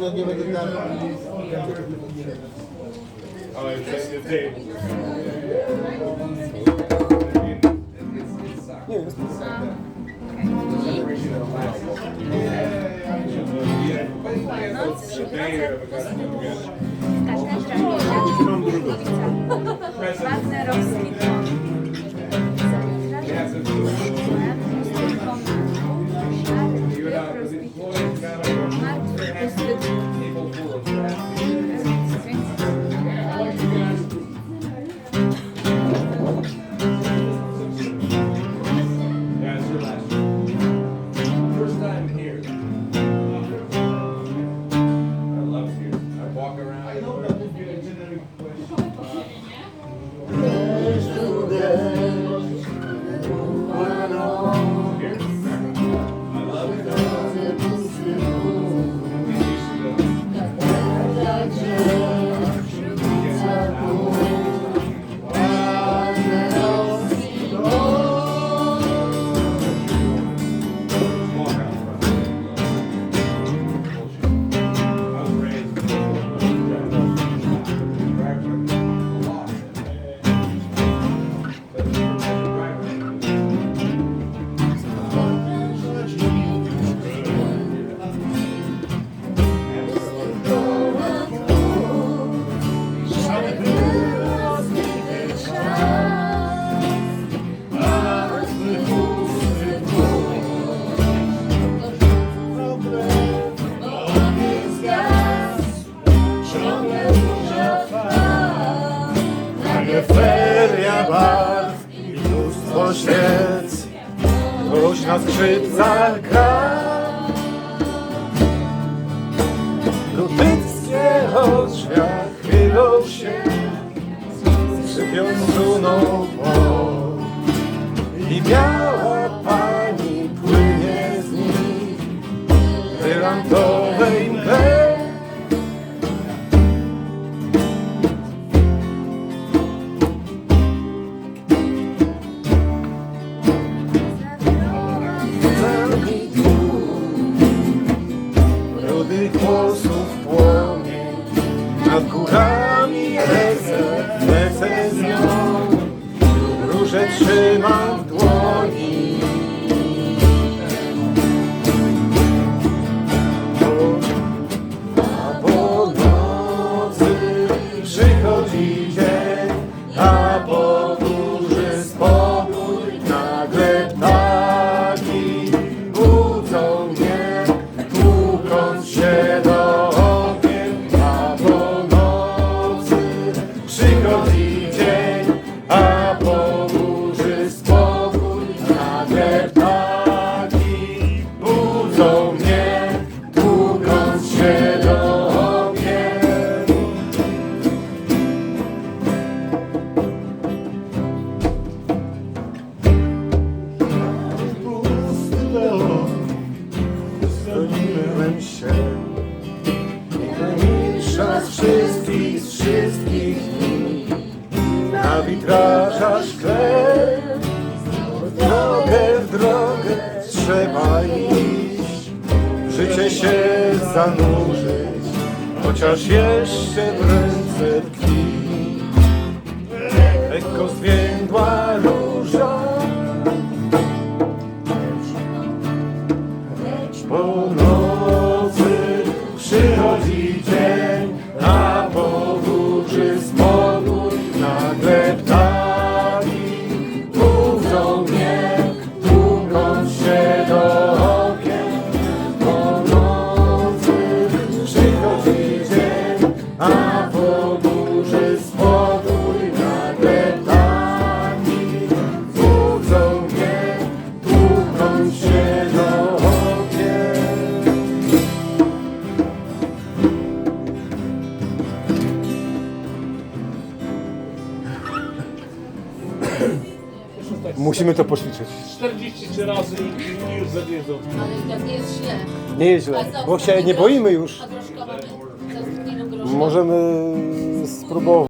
No nie będzie tam... Ale to jest ty. Partnerowski świec Ktoś na skrzypcach gra Zgoniłem się. Najmilsza z wszystkich, z wszystkich dni. Na witrażach szkle W drogę, w drogę trzeba iść. Życie się zanurzyć Chociaż jeszcze w ręce tkwi. Lekko zwiędła Musimy to poćwiczyć. 43 razy i i już zawiedzą. Ale tak nie jest źle. Nie jest źle, bo się nie boimy już. A za. Możemy spróbować.